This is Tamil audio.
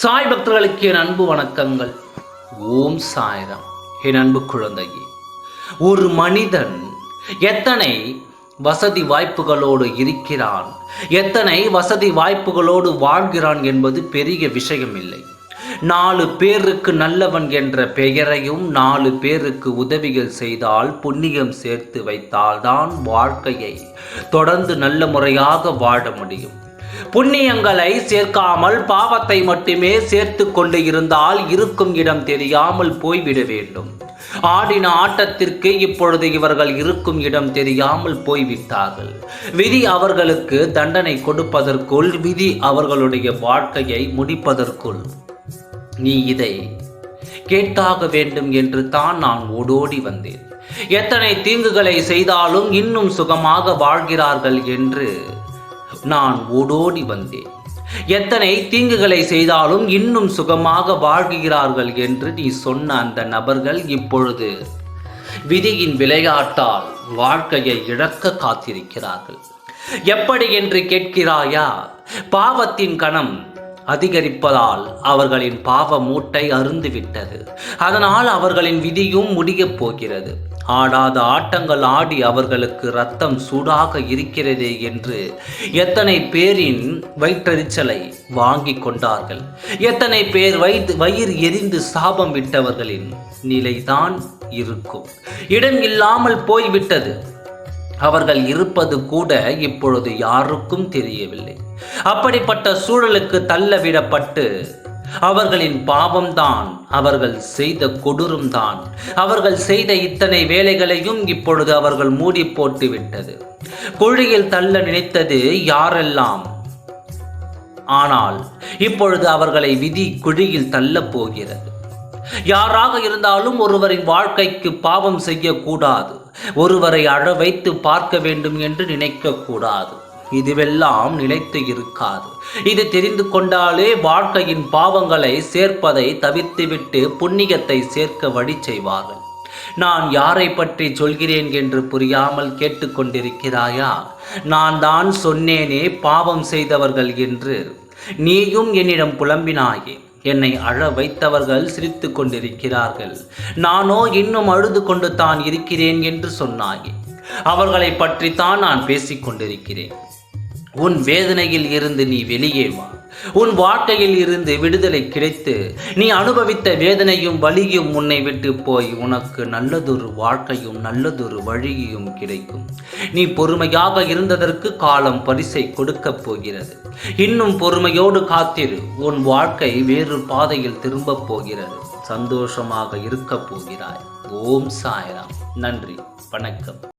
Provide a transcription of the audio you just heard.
சாய் பக்தர்களுக்கு என் அன்பு வணக்கங்கள். ஓம் சாய்ராம். என் அன்பு குழந்தையே ஒரு மனிதன் எத்தனை வசதி வாய்ப்புகளோடு இருக்கிறான் எத்தனை வசதி வாய்ப்புகளோடு வாழ்கிறான் என்பது பெரிய விஷயம் இல்லை நாலு பேருக்கு நல்லவன் என்ற பெயரையும் நாலு பேருக்கு உதவிகள் செய்தால் புண்ணியம் சேர்த்து வைத்தால்தான் வாழ்க்கையை தொடர்ந்து நல்ல முறையாக வாழ முடியும். புண்ணியங்களை சேர்க்காமல் பாவத்தை மட்டுமே சேர்த்து கொண்டு இருந்தால் இருக்கும் இடம் தெரியாமல் போய்விட வேண்டும். ஆடின ஆட்டத்திற்கு இப்பொழுது இவர்கள் இருக்கும் இடம் தெரியாமல் போய்விட்டார்கள். விதி அவர்களுக்கு தண்டனை கொடுப்பதற்குள் விதி அவர்களுடைய வாழ்க்கையை முடிப்பதற்குள். நீ இதை கேட்டாக வேண்டும் என்று தான் நான் ஓடோடி வந்தேன். எத்தனை தீங்குகளை செய்தாலும் இன்னும் சுகமாக வாழ்கிறார்கள் என்று நான் ஓடோடி வந்தேன். எத்தனை தீங்குகளை செய்தாலும் இன்னும் சுகமாக வாழ்கிறார்கள் என்று நீ சொன்ன அந்த நபர்கள் இப்பொழுது விதியின் விளையாட்டால் வாழ்க்கையை இழக்க காத்திருக்கிறார்கள். எப்படி என்று கேட்கிறாயா? பாவத்தின் கணம் அதிகரிப்பதால் அவர்களின் பாவ மூட்டை அருந்துவிட்டது அதனால் அவர்களின் விதியும் முடியப் போகிறது. ஆடாத ஆட்டங்கள் ஆடி அவர்களுக்கு ரத்தம் சூடாக இருக்கிறதே என்று எத்தனை பேரின் வயிற்றெரிச்சலை வாங்கி கொண்டார்கள். எத்தனை பேர் வயிறு வயிறு எரிந்து சாபம் விட்டவர்களின் நிலைதான் இருக்கும். இடம் இல்லாமல் போய்விட்டது. அவர்கள் இருப்பது கூட இப்பொழுது யாருக்கும் தெரியவில்லை. அப்படிப்பட்ட சூழலுக்கு தள்ளவிடப்பட்டு அவர்களின் பாவம்தான் அவர்கள் செய்த கொடூரம்தான். அவர்கள் செய்த இத்தனை வேலைகளையும் இப்பொழுது அவர்கள் மூடி போட்டு விட்டது. குழியில் தள்ள நினைத்தது யாரெல்லாம்? ஆனால் இப்பொழுது அவர்களை விதி குழியில் தள்ளப் போகிறது. யாராக இருந்தாலும் ஒருவரின் வாழ்க்கைக்கு பாவம் செய்யக்கூடாது. ஒருவரை அழ வைத்து பார்க்க வேண்டும் என்று நினைக்கக்கூடாது. இதுவெல்லாம் நிலைத்து இருக்காது. இது தெரிந்து கொண்டாலே வாழ்க்கையின் பாவங்களை சேர்ப்பதை தவிர்த்துவிட்டு புண்ணியத்தை சேர்க்க வழி செய்வார்கள். நான் யாரை பற்றி சொல்கிறேன் என்று புரியாமல் கேட்டுக்கொண்டிருக்கிறாயா? நான் தான் சொன்னேனே பாவம் செய்தவர்கள் என்று. நீயும் என்னிடம் புலம்பினாயே. என்னை அழ வைத்தவர்கள் சிரித்து கொண்டிருக்கிறார்கள். நானோ இன்னும் அழுது கொண்டு தான் இருக்கிறேன் என்று சொன்னாயே. அவர்களை பற்றித்தான் நான் பேசிக் கொண்டிருக்கிறேன். உன் வேதனையில் இருந்து நீ வெளியே வா. உன் வாழ்க்கையில் இருந்து விடுதலை கிடைத்து நீ அனுபவித்த வேதனையும் வலியும் உன்னை விட்டு போய். உனக்கு நல்லதொரு வாழ்க்கையும் நல்லதொரு வழியும் கிடைக்கும். நீ பொறுமையாக இருந்ததற்கு காலம் பரிசை கொடுக்கப் போகிறது. இன்னும் பொறுமையோடு காத்திரு. உன் வாழ்க்கை வேறு பாதையில் திரும்பப் போகிறது. சந்தோஷமாக இருக்கப் போகிறாய். ஓம் சாய்ராம். நன்றி. வணக்கம்.